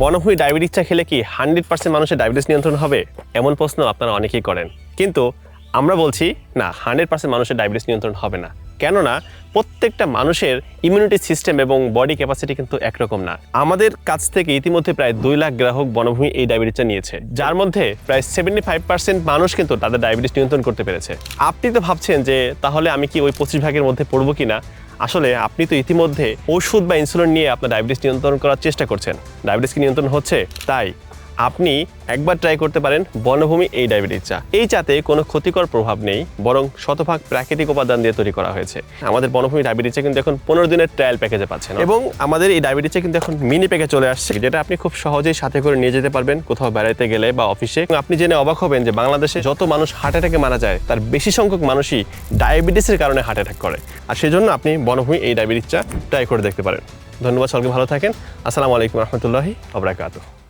বনভূমি ডায়াবেটিস চা খেলে কি হান্ড্রেড পার্সেন্ট মানুষের ডায়াবেটিস নিয়ন্ত্রণ হবে? এমন প্রশ্ন আপনারা অনেকেই করেন। কিন্তু আমরা বলছি, না হান্ড্রেড পার্সেন্ট মানুষের ডায়াবেটিস নিয়ন্ত্রণ হবে না। কেননা, প্রত্যেকটা মানুষের ইমিউনিটি সিস্টেম এবং বডি ক্যাপাসিটি কিন্তু একরকম না। আমাদের কাছ থেকে ইতিমধ্যে প্রায় দুই লাখ গ্রাহক বনভূমি এই ডায়াবেটিসটা নিয়েছে। যার মধ্যে প্রায় সেভেন্টি ফাইভ পার্সেন্ট মানুষ কিন্তু তাদের ডায়াবেটিস নিয়ন্ত্রণ করতে পেরেছে। আপনি তো ভাবছেন যে, তাহলে আমি কি ওই পঁচিশ ভাগের মধ্যে পড়ব কিনা? আসলে আপনি তো ইতিমধ্যে ওষুধ বা ইনসুলিন নিয়ে আপনার ডায়াবেটিস নিয়ন্ত্রণ করার চেষ্টা করছেন। ডায়াবেটিস কি নিয়ন্ত্রণ হচ্ছে? তাই। আপনি একবার ট্রাই করতে পারেন বনভূমি এই ডায়াবেটিস চা। এই চাতে কোনো ক্ষতিকর প্রভাব নেই, বরং শতভাগ প্রাকৃতিক উপাদান দিয়ে তৈরি করা হয়েছে। আমাদের বনভূমি ডায়াবেটিস চা কিন্তু এখন পনেরো দিনের ট্রায়াল প্যাকেজে পাচ্ছেন এবং আমাদের এই ডায়াবেটিস চা কিন্তু এখন মিনি প্যাকে চলে আসছে, যেটা আপনি খুব সহজেই সাথে করে নিয়ে যেতে পারবেন, কোথাও বেড়াতে গেলে বা অফিসে আপনি জেনে অবাক হবেন যে বাংলাদেশে যত মানুষ হার্ট অ্যাটাকে মারা যায়, তার বেশি সংখ্যক মানুষই ডায়াবেটিসের কারণে হার্ট অ্যাটাক করে। আর সেজন্য আপনি বনভূমি এই ডায়াবেটিস চা ট্রাই করে দেখতে পারেন। ধন্যবাদ, সবাইকে ভালো থাকেন। আসসালামু আলাইকুম রহমতুল্লাহি আবরাকাতুহ